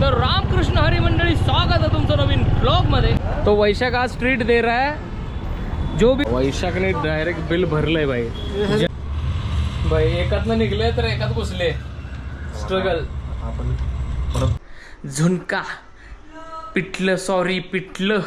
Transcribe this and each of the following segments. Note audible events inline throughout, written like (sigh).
तर रामकृष्ण हरी मंडळी स्वागत आहे तुमचं नवीन ब्लॉगमध्ये तो वैशाख आज स्ट्रीट दे रहा है. जो भी वैशाखने डायरेक्ट बिल भरलंय भाई. भाई एकातनं निघले तर एकात घुसले. स्ट्रगल झुणका. पिटलं सॉरी पिटलं.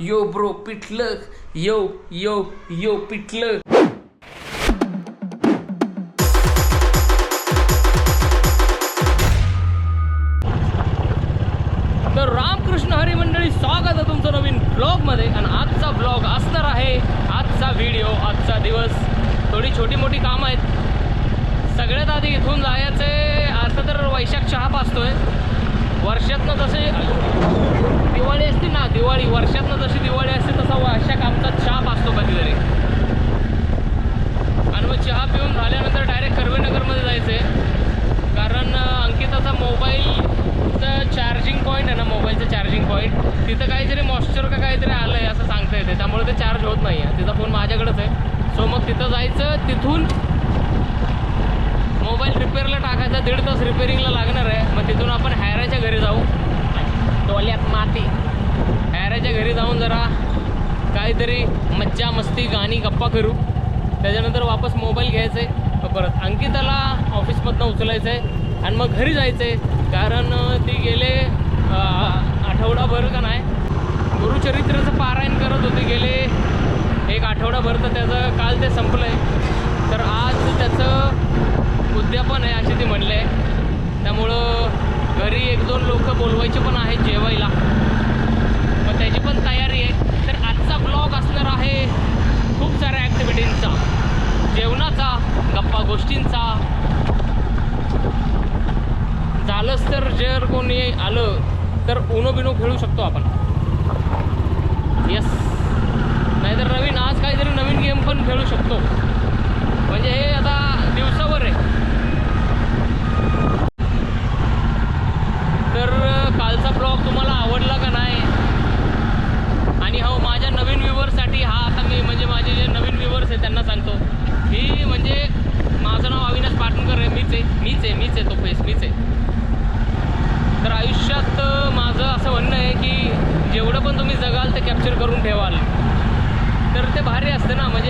यो ब्रो पिटलं. यो यो यो पिटलं. ब्लॉगमध्ये आणि आजचा ब्लॉग असणार आहे आजचा व्हिडिओ आजचा दिवस. थोडी छोटी मोठी कामं आहेत. सगळ्यात आधी इथून जायचं आता तर वैशाख चहा पाचतोय वर्षातनं जसे दिवाळी असते ना दिवाळी वर्षातनं जशी दिवाळी असते तसा वैशाख आमचा चहा पाचतो कधीतरी. आणि मग चहा पिऊन झाल्यानंतर डायरेक्ट कर्वेनगरमध्ये जायचं. आहे कारण अंकिताचा मोबाईलचं चार्जिंग पॉईंट आहे ना मोबाईलचं चार्जिंग पॉईंट तिथं काहीतरी मॉस ते चार्ज होत नाही आहे तिचा फोन माझ्याकडेच आहे. सो मग तिथं जायचं तिथून मोबाईल रिपेअरला टाकायचा दीड तास रिपेअरिंगला लागणार आहे. मग तिथून आपण हॅराच्या घरी जाऊ. टोल्यात माती. हॅराच्या घरी जाऊन जरा काहीतरी मज्जा मस्ती गाणी गप्पा करू. त्याच्यानंतर वापस मोबाईल घ्यायचा. आहे परत अंकिताला ऑफिसमधनं उचलायचं आहे आणि मग घरी जायचं आहे कारण ती गेले आठवडाभर का नाही गुरुचरित्राचं पारायण करत होते गेले. एक आठवडाभर तर त्याचं काल ते संपलं आहे तर आज त्याचं उद्यापन आहे असे ते म्हणले. आहे त्यामुळं घरी एक दोन लोक बोलवायचे पण आहेत जेवायला. मग त्याची पण तयारी आहे. तर आजचा ब्लॉग असणार आहे खूप साऱ्या ॲक्टिव्हिटींचा जेवणाचा गप्पा गोष्टींचा. झालंच तर जर कोणी आलं तर उनो बिनो खेळू शकतो आपण. येस नाहीतर नवीन आज काहीतरी नवीन गेम पण खेळू शकतो. म्हणजे हे आता दिवसावर आहे. तर कालचा ब्लॉग तुम्हाला आवडला का नाही? आणि हो माझ्या नवीन व्ह्युअरसाठी हा आता मी म्हणजे माझे जे नवीन व्ह्युअर्स आहे त्यांना सांगतो. ही म्हणजे माझं नाव अविनाश पाटणकर आहे मीच आहे मीच आहे मीच आहे तो फेस मीच आहे तर आयुष्यात अं, माझं असं म्हणणं आहे की जेवढं पण तुम्ही जगाल ते कॅप्चर करून ठेवाल तर ते भारी असते ना म्हणजे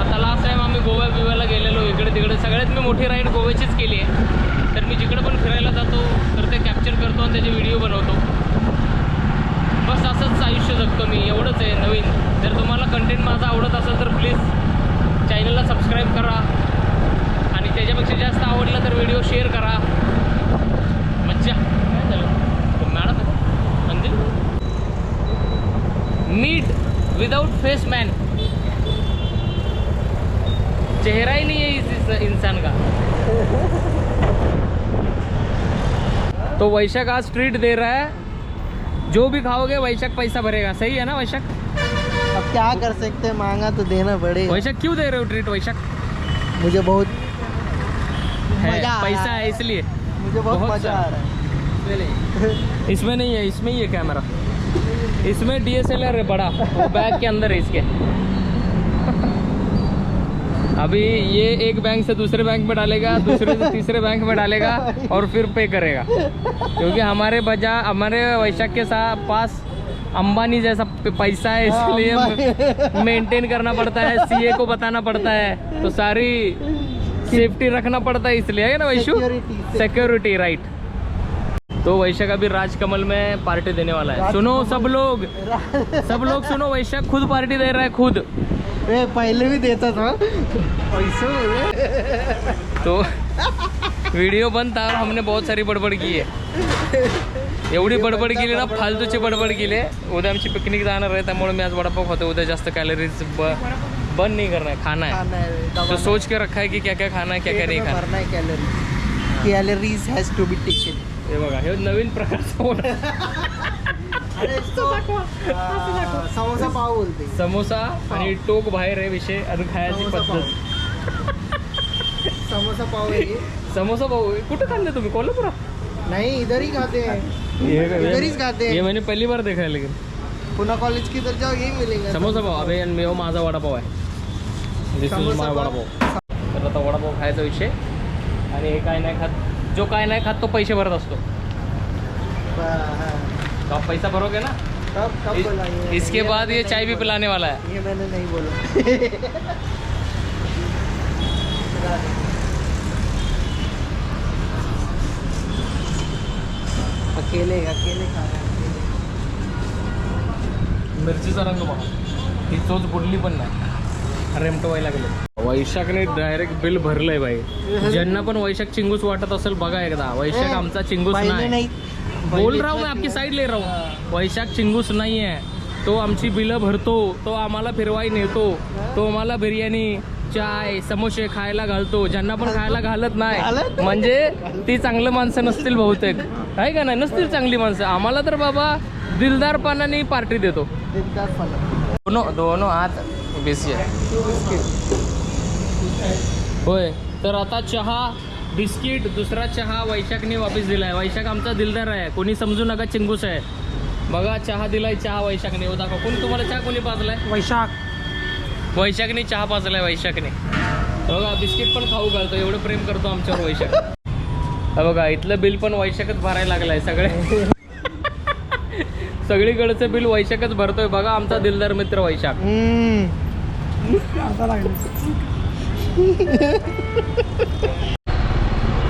आता लास्ट टाईम आम्ही गोव्या बिव्याला गेलेलो इकडे तिकडे. सगळ्यात मी मोठी राईड गोव्याचीच केली आहे. तर मी जिकडे पण फिरायला जातो तर ते कॅप्चर करतो आणि त्याचे व्हिडिओ बनवतो. बस असंच आयुष्य जगतो मी एवढंच आहे नवीन. जर तुम्हाला कंटेंट माझा आवडत असेल तर प्लीज चॅनलला सबस्क्राईब करा. आणि त्याच्यापेक्षा जास्त आवडलं तर व्हिडिओ शेअर करा. मज्जा. काय झालं? Madam Anjali meet without face man चेहरा ही नहीं है इस, इस इंसान का। तो वैशाख आज ट्रीट दे रहा है। जो भी खाओगे वैशाख पैसा भरेगा। सही है ना वैशाख? अब क्या कर सकते हैं? मांगा तो देना पड़ेगा वैशाख क्यों दे रहे हो ट्रीट वैशाख? मुझे बहुत है मज़ा पैसा है। इसलिए। मुझे बहुत, बहुत मज़ा आ रहा है। (laughs) इसमें नहीं है इसमें ही है कैमरा इसमें डीएसएलआर है बड़ा। वो बैग के अंदर है इसके। अभी ये एक बैंक से दूसरे बैंक में डालेगा दूसरे से तीसरे बैंक में डालेगा और फिर पे करेगा। क्योंकि हमारे बजा हमारे वैशाख के साथ पास अंबानी जैसा पैसा है इसलिए मेंटेन (laughs) करना पड़ता है सीए को बताना पड़ता है। तो सारी सेफ्टी रखना पड़ता है इसलिए है ना वैशु? सिक्योरिटी राइट तो वैशाख अभी राजकमल में पार्टी देने वाला है। सुनो सब लोग सब लोग सुनो वैशाख खुद पार्टी दे रहा है खुद। ए, पहले भी देता था पैसे तो था और हमने बहुत सारी बडबड की आहे एवढी बडबड केली ना फालतूची बडबड केली. आहे उद्या आमची पिकनिक जाणार आहे त्यामुळे मी आज वडापाव खातो उद्या जास्त कॅलरीज बंद नहीं करना है खाना है है तो सोच के रखा है कि क्या क्या खाना है क्या क्या नहीं में खाना है calories has to be taken हे बघा हे नवीन प्रकारचं आ, समोसा पाव बोलते. हैं. समोसा आणि टोक बाहेर आहे विषय आणि खायची समोसा पाव. पद्धत समोसा पाव है समोसा भाऊ कुठं खाल्ले तुम्ही? कोल्हापुरात? नहीं इधर ही खाते. हैं इधर ही खाते. ये मैंने पहली बार देखा है लेकिन. पुणे कॉलेज की तरफ जाओ यही मिलेगा. समोसा पाव. अबे आणि माझा वडापाव आहे. दिस इज समोसा माय पाव. वडापाव. तर आता वडापाव खायचा विषय. आणि हे काय नाही खात. जो काय नाही खात तो पैसे भरत असतो. हाँ, तो आप पैसा भरोगे ना? कब कब इस- बोला ये इसके ये बाद ये चाय भी पिलाने वाला है। ये मैंने नहीं बोला। अकेले अकेले खा रहे हैं, मिरचीचा रंग बघा. ही चोच बुडली पण नाही. रेमटवायला गेले. वैशाखने डायरेक्ट बिल भरलंय भाई (laughs) ज्यांना पण वैशाख चिंगूस वाटत असेल बघा एकदा. वैशाख आमचा चिंगूस नाही. बोल रहा हूँ मैं आपकी? साईड ले रहा. हूँ. वैशाख चिंगूस नाही आहे तो आमची बिलं भरतो. तो आम्हाला फिरवाई नेतो. तो आम्हाला बिर्याणी चाय समोसे खायला घालतो. ज्यांना पण खायला घालत नाही? म्हणजे ती चांगलं माणसं नसतील बहुतेक. आहे का नाही? नसतील चांगली माणसं. आम्हाला तर बाबा दिलदारपणाने पार्टी देतो. दोनो दोनो हात बेसी आहे. होय तर आता चहा बिस्किट दुसरा चहा वैशाखने वापस दिलाय. वैशाख आमचा दिलदार आहे. कोणी समजू नका चिंगूस आहे. बघा चहा दिलाय चहा वैशाखने. हो दाखवा. कोणी तुम्हाला चहा कोणी पाजलाय? वैशाख. वैशाखने चहा पाजलाय वैशाखने. बघा बिस्किट पण खाऊ घालतो. एवढं प्रेम करतो आमच्यावर वैशाख. हा बघा इथलं बिल पण वैशाखच भरायला लागलाय सगळे. (laughs) सगळीकडचं बिल वैशाखच भरतोय. बघा आमचा दिलदार मित्र वैशाख.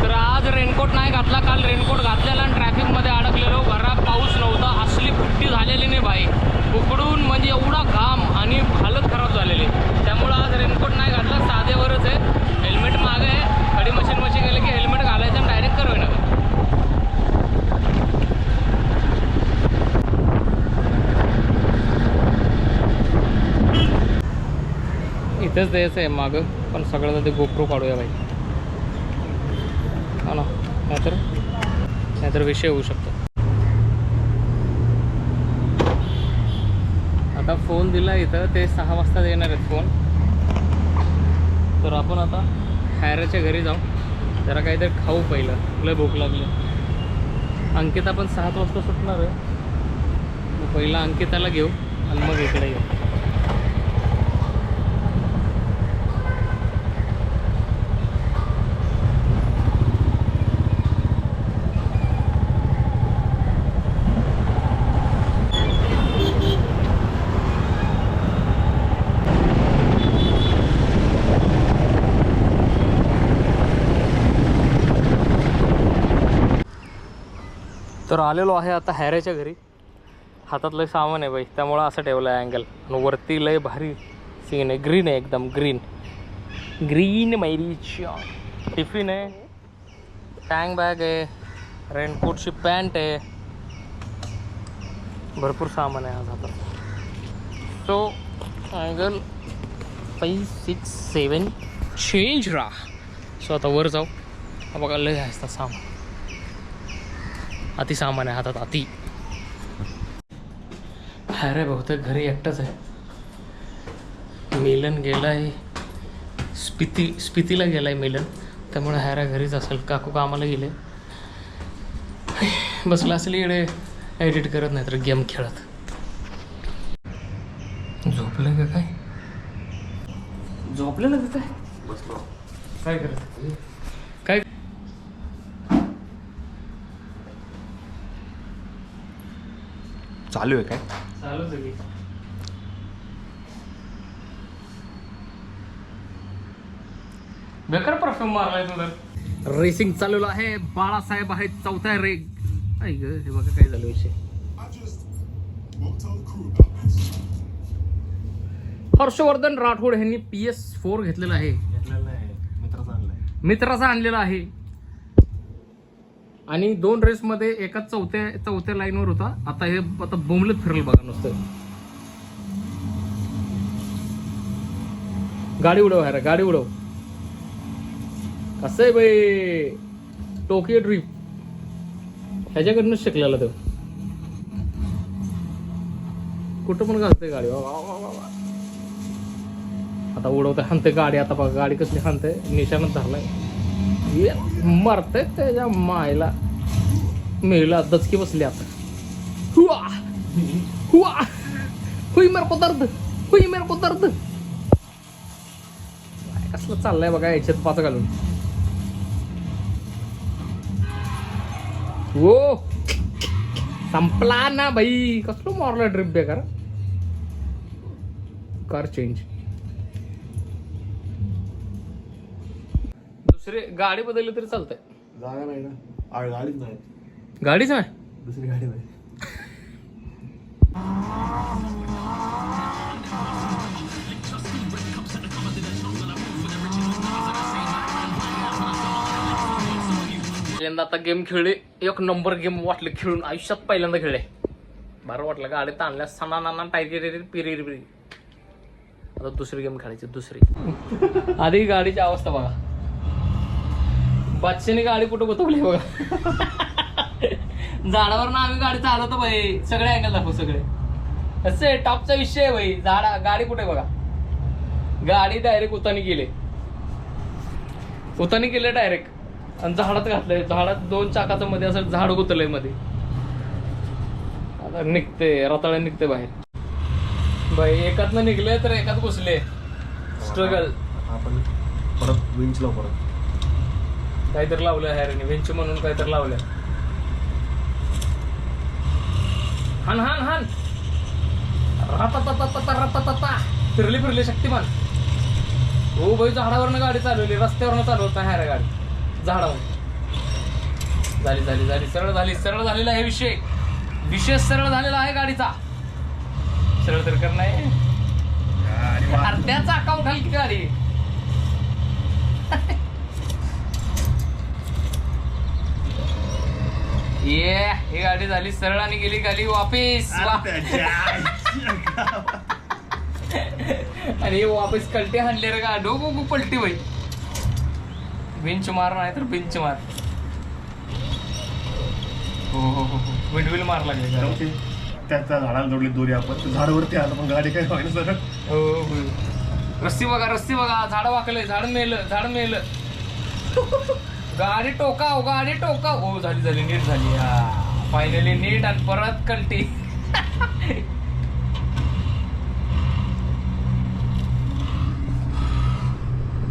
तर आज रेनकोट नाही घातला. काल रेनकोट घातलेला आणि ट्रॅफिकमध्ये अडकलेलो. घरात पाऊस नव्हता. असली फुट्टी झालेली नाही बाई. उकडून म्हणजे एवढा घाम आणि हालत खराब झालेली त्यामुळं आज रेनकोट नाही घातला साधेवरच आहे हेल्मेट मागे आहे खडी मशीन मशीन गेले की हेल्मेट घालायचं आणि डायरेक्ट करवे ना इथंच द्यायचं आहे मागं पण सगळ्यांना ते गोप्रो काढूया बाई. हा ना नाहीतर नाहीतर विषय होऊ शकतो. आता फोन दिला इथं ते सहा वाजता येणार आहेत फोन. तर आपण आता हॅराच्या घरी जाऊ. जरा काहीतरी खाऊ पहिलं. लय भूक लागली. अंकिता पण सात वाजता सुटणार आहे. मग पहिला अंकिताला घेऊ आणि मग इकडे येऊ. तर आलेलो आहे आता हॅरेच्या घरी. हातात लय सामान आहे बाई त्यामुळं असं ठेवलं आहे अँगल आणि वरती लय भारी सीन आहे. ग्रीन आहे एकदम ग्रीन ग्रीन मैरीच्या टिफिन आहे. टँग बॅग आहे. रेनकोटची पॅन्ट आहे. भरपूर सामान आहे आज आता. So angle five six seven change राहा. सो आता वर जाऊ. बघा लय असतं सामान. अति सामान आहे हातात अति. अरे बहुतेक घरी एकटाच आहे. मिलन गेलाय स्पिती स्पितीला गेलाय मिलन. त्यामुळे हॅरा घरीच असेल. काकू कामाला गेले. बसला असेल इकडे. एडिट करत नाही तर गेम खेळत. झोपलं का काय? झोपलेलं काय? बसलो. काय करत चालू आहे काय? चालूच आहे. बेकार परफ्यूम मारलाय तू तर. रेसिंग चालवलं आहे. बाळासाहेब आहेत चौथ्या रे ऐक ग, हे बघा काय झालं विषय. हर्षवर्धन राठोड यांनी पी एस फोर घेतलेला आहे. मित्राचा आणलेला आहे. आणि दोन रेसमध्ये एका चौथ्या चौथ्या लाईनवर होता. आता हे आता बोंबलत फिरलं बघा नुसतं. गाडी उडव ह्याला गाडी उडव. कसं आहे बाई? टोकियो ड्रीप ह्याच्याकडनंच शिकलेला तो. कुठं पण घालतोय गाडी. आता उडवते हाणते गाडी. आता बघा गाडी कसली हाणते निशाणच धरलाय. ये त्याच्या मायला. मेला दचकी बसली आता. हुआ! हुआ! हुई मेरे को दर्द! हुई मेरे को दर्द! कसलं चाललंय बघा याच्यात पाच घालून. हो! संपला ना भाई कसलं मारला ड्रिप बेकार? कार चेंज दुसरी गाडी बदलली तरी चालतंय. जागा नाही ना. आ, गाडीच नाही. गाडीच नाही? दुसरी गाडी नाही. पहिल्यांदा आता गेम खेळले. एक नंबर गेम वाटले खेळून. आयुष्यात पहिल्यांदा खेळले. बरं वाटलं गाडी ताणल्या सणा नाना टायगर पिरी पिरी आता दुसरी गेम खेळायची दुसरी. आधी गाडीची अवस्था बघा. बादशाने गाडी कुठं गुतवली बघा. झाडावर ना आम्ही गाडी चालवतो भाई सगळे अँगल दाखवू सगळे. असं आहे टॉपचा विषय आहे भाई झाडा गाडी कुठे बघा. गाडी डायरेक्ट उतानी गेले उतानी गेले डायरेक्ट आणि झाडात घातलंय. झाडात दोन चाकाचं मध्ये असं झाड गुतलंयमध्ये. आता निघते रताळे निघते बाहेर. बाई एकातनं निघले तर एकात घुसले. स्ट्रगल आपण परत विंचला परत. काहीतरी लावलं हॅरीने वेंच म्हणून काहीतरी लावलं हान हान हान. रताताता फिरली फिरली शक्तिमान. हो भाई झाडावरनं गाडी चालवली रस्त्यावरनं चालवत नाही हॅरे गाडी. झाडावर. झाली झाली झाली सरळ झाली सरळ झालेला आहे विषय. विषय सरळ झालेला आहे गाडीचा. सरळ तर कर नाही अर्ध्या चाकावर घाल की गाडी. ये ही गाडी झाली सरळ आणि गेली (laughs) गाडी वापिस. हे वापस कलटे हाणले रे का डोगो गो पलटी बाई. बिंच मार नाही तर बिंच मार. हो हो हो हो. विंडविल मार लागले. त्याच्या झाडाला जोडली दोरी आपण. ते झाडावरती आलं पण गाडी काय व्हायला सर हो हो. रस्ती बघा रस्ती बघा. झाड वाकलंय. झाड मेलं झाड मेलं. (laughs) गाडी टोकाव हो, गाडी टोकाव हो. हो. झाली झाली नीट झाली. फायनली नीट आणि परत कलटी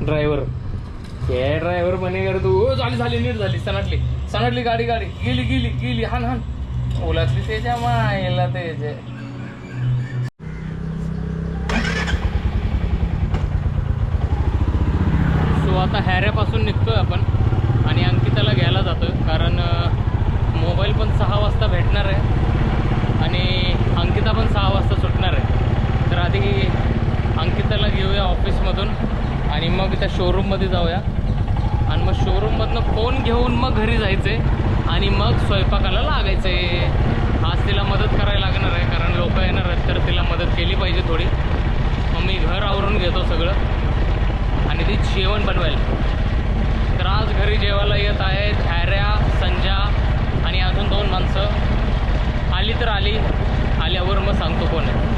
ड्रायव्हर हे ड्रायव्हर म्हणे कर तू हो, झाली झाली नीट झाली सनाटली सनाटली गाडी गाडी. गेली गेली गेली. हान हान. ओलातली त्याच्या मायला त्याचे सो आता हॅऱ्यापासून निघतोय आपण. आणि अंकिताला घ्यायला जातो आहे कारण मोबाईल पण सहा वाजता भेटणार आहे. आणि अंकिता पण सहा वाजता सुटणार आहे. तर आधी अंकिताला घेऊया ऑफिसमधून आणि मग त्या शोरूममध्ये जाऊया. आणि मग शोरूममधनं फोन घेऊन मग घरी जायचं आणि मग स्वयंपाकाला लागायचं आहे आज तिला मदत करायला लागणार आहे कारण लोक येणार आहेत तर तिला मदत केली पाहिजे थोडी. मग मी घर आवरून घेतो सगळं. आणि ती जेवण बनवायला. आज घरी जेवायला येत आहेत हॅऱ्या संजा आणि अजून दोन माणसं. आली तर आली आल्यावर मग सांगतो कोण आहे.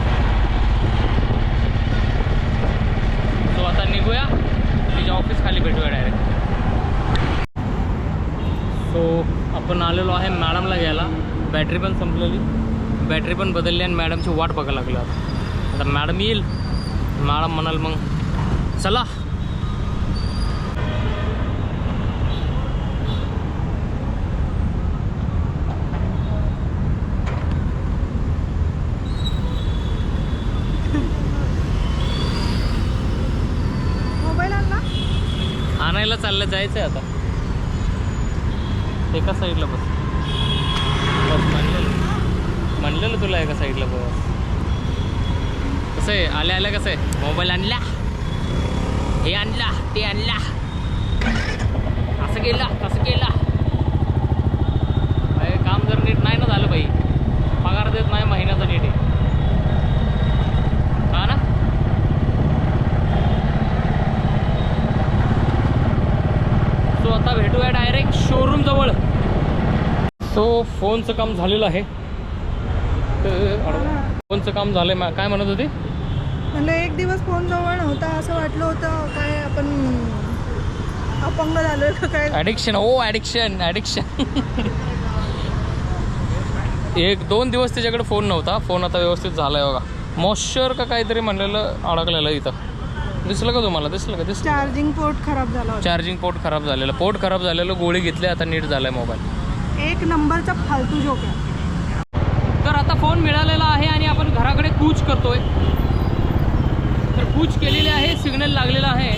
सो आता निघूया. तिच्या ऑफिस खाली भेटूया डायरेक्ट सो आपण आलेलो आहे मॅडमला घ्यायला. बॅटरी पण संपलेली. बॅटरी पण बदलली आणि मॅडमची वाट बघायला लागली आता. आता मॅडम येईल. मॅडम म्हणाल मग चला मोबाईल आणला आणायला चाललं जायचं आहे आता. एका साईडला बस. बस म्हणलेलं. म्हणलेलं तुला एका साईडला बस. कसं आहे? आल्या आल्या कसं आहे? मोबाईल आणला. हे आणला ते आणला. असं केला तसं केला. काम जर नीट नाही ना झालं बाई. पगार देत नाही महिन्याचा नीट आहे हा ना सो आता भेटूया डायरेक्ट शोरूम जवळ. सो फोनचं काम झालेलं आहे. फोनचं काम झालंय काय म्हणत होती? म्हणलं एक दिवस फोन जवळ नव्हता असं वाटलं होतं काय आपण अपंग झालोय का काय? ॲडिक्शन ओ ॲडिक्शन ॲडिक्शन (laughs) एक दोन दिवस त्याच्याकडे फोन नव्हता. फोन आता व्यवस्थित झालाय बघा. मॉइश्चर का काहीतरी म्हणलेलं अडकलेलं इथं. दिसलं का तुम्हाला? दिसलं का? दिसलं. चार्जिंग पोर्ट खराब झाला होता. चार्जिंग पोर्ट खराब झालेलं. पोर्ट खराब झालेलं गोळी घेतली आता नीट झालाय मोबाईल एक नंबरचा फालतू जोक आहे. तर आता फोन मिळालेला आहे आणि आपण घराकडे कूच करतोय. तर कूच केलेले आहे सिग्नल लागलेला आहे.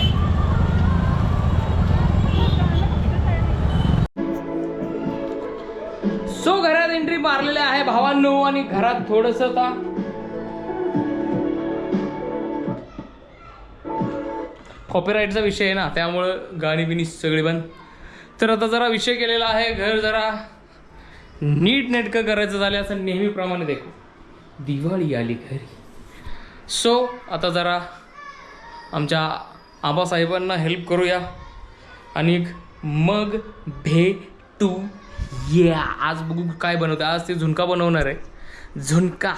सो घरात एंट्री मारलेले आहे भावांनो आणि घरात थोडस आता कॉपीराईटचा विषय आहे ना त्यामुळं गाणी बिणी सगळी बंद. तर आता जरा विषय केलेला आहे घर जरा नीट नेटकं करायचं झालं असं नेहमीप्रमाणे देखो. दिवाळी आली घरी. सो आता जरा आमच्या आबासाहेबांना हेल्प करूया. आणि मग भेटू. या आज बघू काय बनवतं आज ते झुणका बनवणार आहे. झुणका.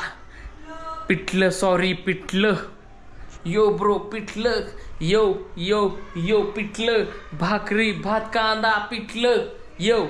पिठलं सॉरी पिठलं. यो ब्रो पिठलं यो यो यो पिठलं भाकरी भात कांदा पिठलं यो.